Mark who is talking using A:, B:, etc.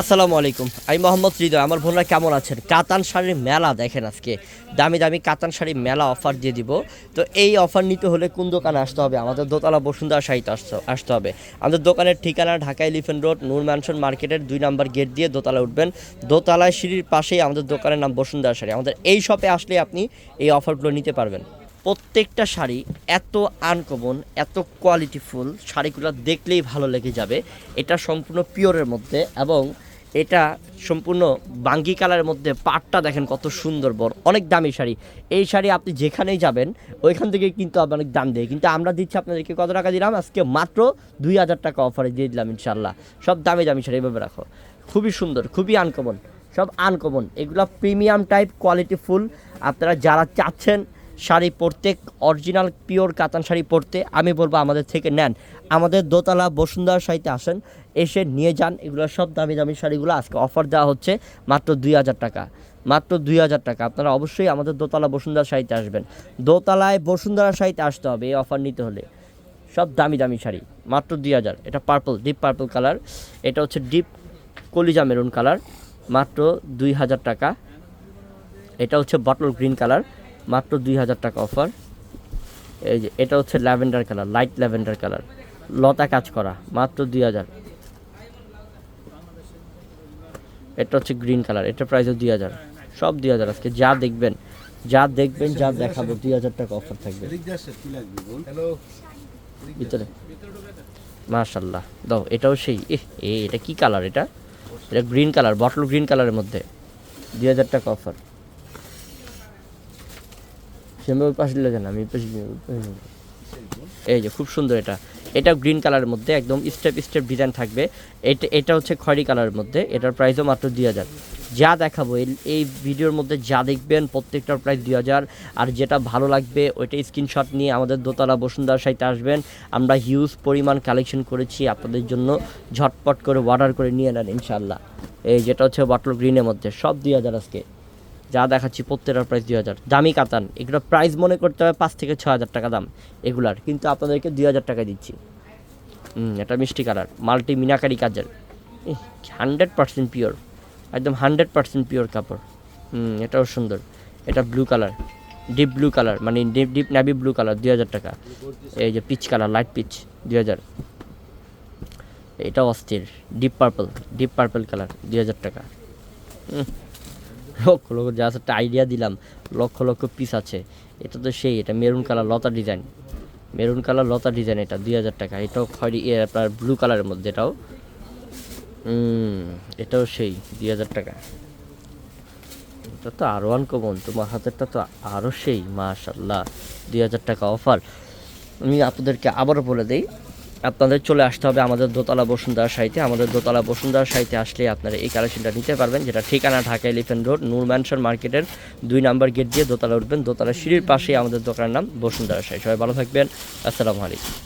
A: আসসালামু আলাইকুম। আমি মোহাম্মদ হৃদয়, আমার বোনরা কেমন আছেন? কাতান শাড়ির মেলা দেখেন আজকে। দামি দামি কাতান শাড়ির মেলা অফার দিয়ে দিব। তো এই অফার নিতে হলে কোন দোকানে আসতে হবে? আমাদের দোতলা বসুন্ধরা শাড়িতে আসতে আসতে হবে। আমাদের দোকানের ঠিকানা Dhaka elephant road, Noor mansion মার্কেটের দুই নাম্বার গেট দিয়ে দোতলা উঠবেন। দোতলায় সিঁড়ির পাশেই আমাদের দোকানের নাম বসুন্ধরা শাড়ি। আমাদের এই শপে আসলে আপনি এই অফারগুলো নিতে পারবেন। প্রত্যেকটা শাড়ি এত আনকমন এত কোয়ালিটিফুল শাড়িগুলো দেখলেই ভালো লেগে যাবে। এটা সম্পূর্ণ পিওরের মধ্যে এবং এটা সম্পূর্ণ বাঙ্গি কালারের মধ্যে পাটটা দেখেন কত সুন্দর বড়, অনেক দামি শাড়ি। এই শাড়ি আপনি যেখানেই যাবেন, ওইখান থেকে কিন্তু অনেক দাম দেয়, কিন্তু আমরা দিচ্ছি আপনাদেরকে কত টাকা দিলাম? আজকে মাত্র দুই হাজার টাকা অফারে দিয়ে দিলাম ইনশাল্লাহ সব দামি দামি শাড়ি এভাবে রাখো। খুবই সুন্দর, খুবই আনকমন সব আনকমন এগুলো প্রিমিয়াম টাইপ কোয়ালিটি ফুল আপনারা যারা চাচ্ছেন শাড়ি পরতে অরিজিনাল পিওর কাতান শাড়ি পরতে আমি বলব আমাদের থেকে নেন। আমাদের দোতলা বসুন্ধরা শাড়িতে আসেন, এসে নিয়ে যান, এগুলো সব দামি দামি শাড়িগুলো আজকে অফার দেওয়া হচ্ছে মাত্র দুই হাজার টাকা। মাত্র দুই হাজার টাকা। আপনারা অবশ্যই আমাদের দোতলা বসুন্ধরা শাড়িতে আসবেন। দোতলায় বসুন্ধরা শাড়িতে আসতে হবে এই অফার নিতে হলে। সব দামি দামি শাড়ি, মাত্র দুই হাজার। এটা পার্পল ডিপ পার্পল কালার এটা হচ্ছে ডিপ কলিজা মেরুন কালার মাত্র দুই হাজার টাকা। এটা হচ্ছে বটল গ্রিন কালার মাত্র দুই হাজার টাকা অফার। এই যে এটা হচ্ছে lavender colour light lavender colour. লতা কাজ করা মাত্র দুই হাজার। এটা হচ্ছে গ্রিন কালার এটা প্রাইসও দুই হাজার। সব দুই হাজার আজকে যা দেখবেন যা দেখবেন যা দেখাবো দুই হাজার টাকা অফার থাকবে। ভিতরে মাশাল্লাহ দাও এটাও সেই এহ, এ এটা কি কালার এটা? এটা গ্রিন কালার বটল গ্রিন কালারের মধ্যে। দুই হাজার টাকা অফার। সেমে ওই আমি এই যে, খুব সুন্দর এটা। এটা গ্রিন কালারের মধ্যে একদম স্টেপ স্টেপ ডিজাইন থাকবে। এটা এটা হচ্ছে খয়েরি কালারের মধ্যে। এটার প্রাইসও মাত্র দুই হাজার। যা দেখাবো, এই ভিডিওর মধ্যে যা দেখবেন, প্রত্যেকটার প্রাইস দুই হাজার। আর যেটা ভালো লাগবে, ওইটা স্ক্রিনশট নিয়ে আমাদের দোতলা বসুন্ধরা সাইতে আসবেন। আমরা হিউজ পরিমাণ কালেকশন করেছি আপনাদের জন্য। ঝটপট করে অর্ডার করে নিয়ে নেন ইনশাল্লাহ এই যেটা হচ্ছে বটল গ্রিনের মধ্যে। সব দুই হাজার আজকে। যা দেখাচ্ছি প্রত্যেকটার প্রাইস দুই হাজার। দামি কাতান এগুলোর প্রাইস মনে করতে হবে পাঁচ থেকে ছ হাজার টাকা দাম, এগুলার। কিন্তু আপনাদেরকে দুই হাজার টাকা দিচ্ছি। এটা মিষ্টি কালার, মাল্টি মিনাকারি কাজের। হান্ড্রেড পার্সেন্ট পিওর একদম হান্ড্রেড পার্সেন্ট পিওর কাপড়। হুম এটাও সুন্দর। এটা blue colour deep blue colour মানে deep deep navy blue colour দুই হাজার টাকা। এই যে পিচ কালার লাইট পিচ দুই হাজার। এটা অস্থির deep purple deep purple colour দুই হাজার টাকা। লক্ষ লক্ষ যা একটা আইডিয়া দিলাম, লক্ষ লক্ষ পিস আছে। এটা তো সেই, এটা মেরুন কালার লতা ডিজাইন মেরুন কালার লতা ডিজাইন এটা, দুই হাজার টাকা। এটাও খয়রি আপনার ব্লু কালারের মধ্যে এটাও। এটাও সেই, দুই হাজার টাকা। এটা তো আরও আনকমন তোমার হাতেরটা তো আরও সেই মাশাল্লাহ দুই হাজার টাকা অফার আমি আপনাদেরকে আবারও বলে দিই আপনাদের চলে আসতে হবে আমাদের দোতলা বসুন্ধরা সাইতে আমাদের দোতলা বসুন্ধরা সাইতে আসলে আপনারা এই কালেকশনটা নিতে পারবেন, যেটা ঠিকানা Dhaka elephant road, Noor mansion মার্কেটের দুই নাম্বার গেট দিয়ে দোতলা উঠবেন। দোতলা সিঁড়ির পাশেই আমাদের দোকানের নাম বসুন্ধরা সাই সবাই ভালো থাকবেন। আসসালামু আলাইকুম।